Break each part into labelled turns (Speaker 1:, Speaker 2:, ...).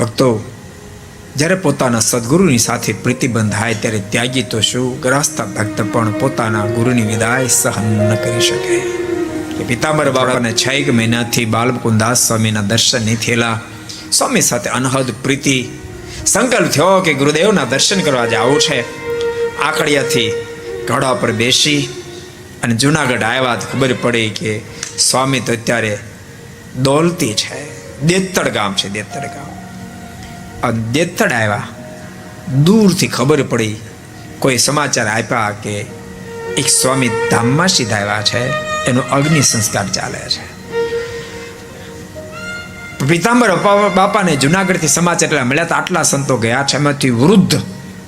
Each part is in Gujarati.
Speaker 1: ભક્તો, જ્યારે પોતાના સદગુરુની સાથે પ્રીતિ બંધાય ત્યારે ત્યાગી તો શું? ગ્રસ્ત ભક્ત પણ પોતાના ગુરુની વિદાય સહન ન કરી શકે. પિતાંબર બાબાને છ એક મહિનાથી બાલમુકુદાસ સ્વામીના દર્શન નહીં થયેલા સ્વામી સાથે અનહદ પ્રીતિ, સંકલ્પ થયો કે ગુરુદેવના દર્શન કરવા જવું છે. આકડિયાથી ઘોડા પર બેસી અને જુનાગઢ આવ્યા તો ખબર પડી કે સ્વામી તો અત્યારે દોલતી છે. દેતર ગામ છે, દેતર ગામ. આ આવ્યા દૂરથી ખબર પડી કોઈ સમાચાર આપ્યા કે એક સ્વામી ધામમાં સીધા આવ્યા છે, એનો અગ્નિ સંસ્કાર ચાલે છે. પિતાંબર બાપા- બાપાને જુનાગઢથી સમાચાર એટલા મળ્યા હતા આટલા સંતો ગયા છે, એમાંથી વૃદ્ધ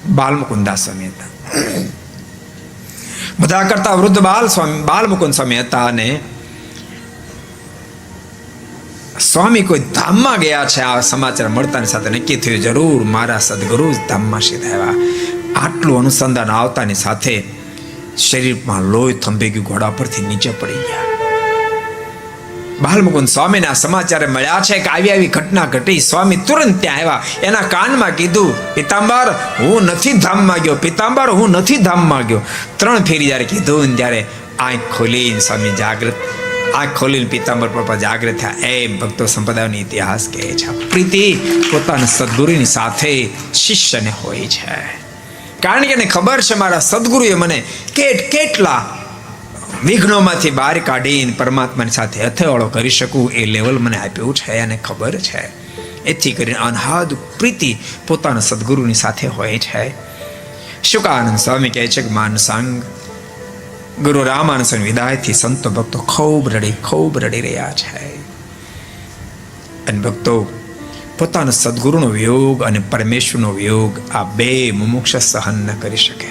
Speaker 1: બાલમુકુંદા સ્વામી હતા. બધા કરતા વૃદ્ધ બાલ સ્વામી, બાલમુકુંદ સ્વામી હતા અને સ્વામી કોઈ ધામમાં ગયા છે, આ સમાચાર મળતાની સાથે નક્કી થયું, જરૂર, મારા સદગુરુ ધામમાં સીધા આવ્યા આટલું અનુસંધાન આવતાની સાથે શરીરમાં લોહી થંભી ગયું ઘોડા પરથી નીચે પડી ગયા. બાલમુકુંદ આ સમાચાર મળ્યા છે કે આવી આવી ઘટના ઘટી. સ્વામી તુરંત ત્યાં આવ્યા. એના કાનમાં કીધું, પિતાંબર, હું નથી ધામમાં ગયો. પિતાંબર, હું નથી ધામમાં ગયો. ત્રણ ફેરી જ્યારે કીધું ત્યારે આંખ ખોલી સ્વામી જાગૃત આંખ ખોલીને પિતાંબર પર જાગૃત થયા. એમ ભક્તો સંપ્રદાયનો ઇતિહાસ કહે છે. પ્રીતિ પોતાના સદગુરુની સાથે શિષ્યને હોય છે. કારણ કે એને ખબર છે મારા સદગુરુએ મને કેટ કેટલા વિઘ્નોમાંથી બહાર કાઢીને પરમાત્માની સાથે હથેવાળો કરી શકું એ લેવલ મને આપ્યું છે અને ખબર છે. એથી કરીને અનહદ પ્રીતિ પોતાના સદગુરુની સાથે હોય છે. શુકાનંદ સ્વામી કહે છે કે, માનસાંગ ગુરુ રામાનંદ વિદાયથી સંતો ભક્તો ખૂબ રડી ખૂબ રડી રહ્યા છે. અને ભક્તો, પોતાના સદગુરુનો વિયોગ અને પરમેશ્વરનો વિયોગ આ બે મુમુક્ષ સહન ન કરી શકે.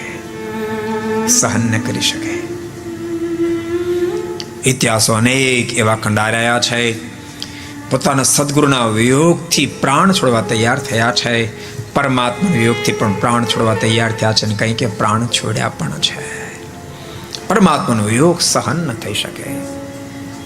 Speaker 1: સહન ન કરી શકે. ઇતિહાસો અનેક એવા ખંડારાયા છે. પોતાના સદગુરુના વિયોગથી પ્રાણ છોડવા તૈયાર થયા છે. પરમાત્મા વિયોગથી પણ પ્રાણ છોડવા તૈયાર થયા છે અને કંઈ કે પ્રાણ છોડ્યા પણ છે. પરમાત્માનો યોગ સહન ન થઈ શકે.